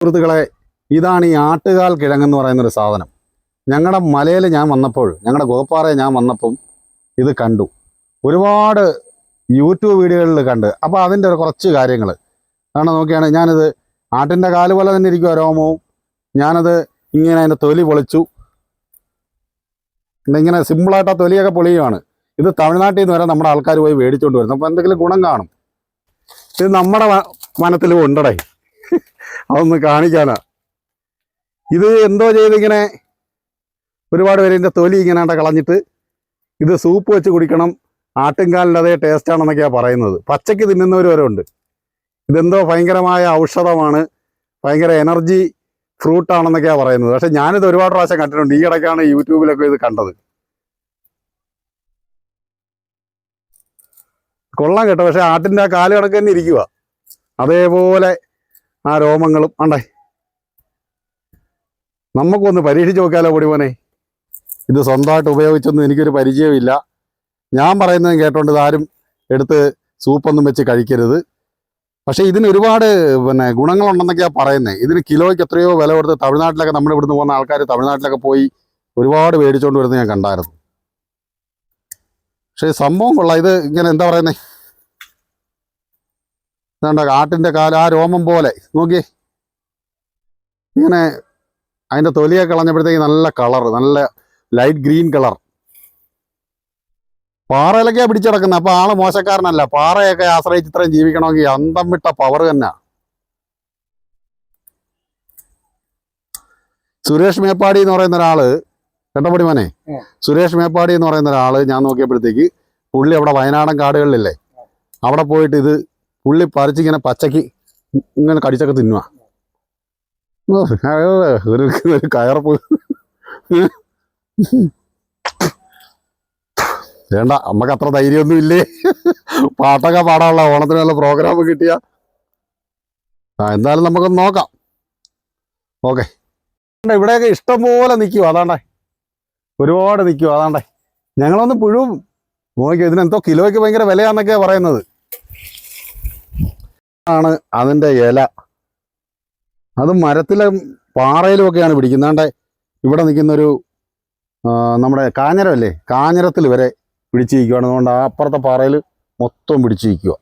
സുഹൃത്തുക്കളെ ഇതാണ് ഈ ആട്ടുകാൽ കിഴങ്ങെന്ന് പറയുന്ന ഒരു സാധനം. ഞങ്ങളുടെ മലയിൽ ഞാൻ വന്നപ്പോൾ ഞങ്ങളുടെ ഗോപ്പാറയിൽ ഞാൻ വന്നപ്പം ഇത് കണ്ടു. ഒരുപാട് യൂട്യൂബ് വീഡിയോകളിൽ കണ്ട്. അപ്പോൾ അതിന്റെ ഒരു കുറച്ച് കാര്യങ്ങൾ കാരണം നോക്കിയാണ് ഞാനിത് ആട്ടിന്റെ കാൽ പോലെ തന്നെ ഇരിക്കും രോമവും. ഞാനത് ഇങ്ങനെ അതിന്റെ തൊലി പൊളിച്ചു. ഇങ്ങനെ സിമ്പിളായിട്ട് ആ തൊലിയൊക്കെ പൊളിയുമാണ് ഇത് തമിഴ്നാട്ടിൽ നിന്ന് വരെ നമ്മുടെ ആൾക്കാർ പോയി മേടിച്ചുകൊണ്ട് വരുന്നു. അപ്പോൾ എന്തെങ്കിലും ഗുണം കാണും. ഇത് നമ്മുടെ വനത്തിൽ ഉണ്ടടേ അതൊന്ന് കാണിക്കാനാ. ഇത് എന്തോ ചെയ്തിങ്ങനെ ഒരുപാട് പേര് ഇതിന്റെ തൊലി ഇങ്ങനെ കളഞ്ഞിട്ട് ഇത് സൂപ്പ് വെച്ച് കുടിക്കണം ആട്ടുംകാലിന്റെ അതേ ടേസ്റ്റ് ആണെന്നൊക്കെയാണ് പറയുന്നത്. പച്ചയ്ക്ക് തിന്നുന്നവർ ഉണ്ട്. ഇതെന്തോ ഭയങ്കരമായ ഔഷധമാണ് ഭയങ്കര എനർജി ഫ്രൂട്ടാണെന്നൊക്കെയാണ് പറയുന്നത്. പക്ഷെ ഞാനിത് ഒരുപാട് പ്രാവശ്യം കണ്ടിട്ടുണ്ട്. ഈ ഇടയ്ക്കാണ് യൂട്യൂബിലൊക്കെ ഇത് കണ്ടത്. കൊള്ളാം കേട്ടോ. പക്ഷെ ആട്ടിന്റെ ആ കാൽ കണക്ക് തന്നെ ഇരിക്കുക അതേപോലെ ആ രോമങ്ങളും ആണ്ടേ. നമുക്കൊന്ന് പരീക്ഷിച്ച് നോക്കിയാലോ പൊടിമോനെ ഇത് സ്വന്തമായിട്ട് ഉപയോഗിച്ചൊന്നും എനിക്കൊരു പരിചയമില്ല ഞാൻ പറയുന്നത് കേട്ടോണ്ട് ഇതാരും എടുത്ത് സൂപ്പൊന്നും വെച്ച് കഴിക്കരുത്. പക്ഷേ ഇതിന് ഒരുപാട് പിന്നെ ഗുണങ്ങളുണ്ടെന്നൊക്കെയാണ് പറയുന്നത് ഇതിന് കിലോയ്ക്ക് എത്രയോ വില കൊടുത്ത് തമിഴ്നാട്ടിലൊക്കെ നമ്മുടെ ഇവിടുന്ന് പോകുന്ന ആൾക്കാർ തമിഴ്നാട്ടിലൊക്കെ പോയി ഒരുപാട് മേടിച്ചുകൊണ്ട് വരുന്നത് ഞാൻ കണ്ടായിരുന്നു. പക്ഷേ സംഭവം കൊള്ളാം. ഇത് ഇങ്ങനെ എന്താ പറയുന്നത് ഇതാണ്ട ആട്ടിന്റെ കാൽ ആ രോമം പോലെ. നോക്കി. ഇങ്ങനെ അതിന്റെ തൊലിയൊക്കെ കളഞ്ഞപ്പോഴത്തേക്ക് നല്ല കളർ നല്ല ലൈറ്റ് ഗ്രീൻ കളർ. പാറയിലൊക്കെയാണ് പിടിച്ചിടക്കുന്നത് അപ്പോൾ ആൾ മോശക്കാരനല്ല. പാറയൊക്കെ ആശ്രയിച്ച് ഇത്രയും ജീവിക്കണമെങ്കിൽ അന്തം വിട്ട പവർ തന്നെ. സുരേഷ് മേപ്പാടി എന്ന് പറയുന്ന ഒരാൾ കണ്ടപടി മോനെ സുരേഷ് മേപ്പാടി എന്ന് പറയുന്ന ഒരാൾ ഞാൻ നോക്കിയപ്പോഴത്തേക്ക് പുള്ളി അവിടെ വയനാടൻ കാടുകളിലല്ലേ? അവിടെ പോയിട്ട് ഇത് പുള്ളി പറിച്ചിങ്ങനെ പച്ചക്ക് ഇങ്ങനെ കടിച്ചൊക്കെ തിന്നുക ഒരു ഒരു കയറപ്പ്. വേണ്ട നമുക്ക് അത്ര ധൈര്യമൊന്നും ഇല്ലേ? പാട്ടൊക്കെ പാടാനുള്ള ഓണത്തിന് നല്ല പ്രോഗ്രാം കിട്ടിയ. ആ എന്തായാലും നമുക്കൊന്ന് നോക്കാം. ഓക്കെ. ഇവിടെയൊക്കെ ഇഷ്ടം പോലെ നിൽക്കും അതാണ്ടേ. ഒരുപാട് നിൽക്കും അതാണ്ടേ. ഞങ്ങളൊന്ന് പുഴുവും നോക്കിയോ ഇതിനെന്തോ കിലോയ്ക്ക് ഭയങ്കര വിലയാന്നൊക്കെയാ പറയുന്നത്. ആണ് അതിന്റെ ഇല. അത് മരത്തിലും പാറയിലുമൊക്കെയാണ് പിടിക്കുന്നത്. ഇവിടെ നിൽക്കുന്നൊരു നമ്മുടെ കാഞ്ഞരമല്ലേ? കാഞ്ഞരത്തിൽ വരെ പിടിച്ചിരിക്കുകയാണ് അതുകൊണ്ട് ആ അപ്പുറത്തെ പാറയിൽ മൊത്തം പിടിച്ചിരിക്കുക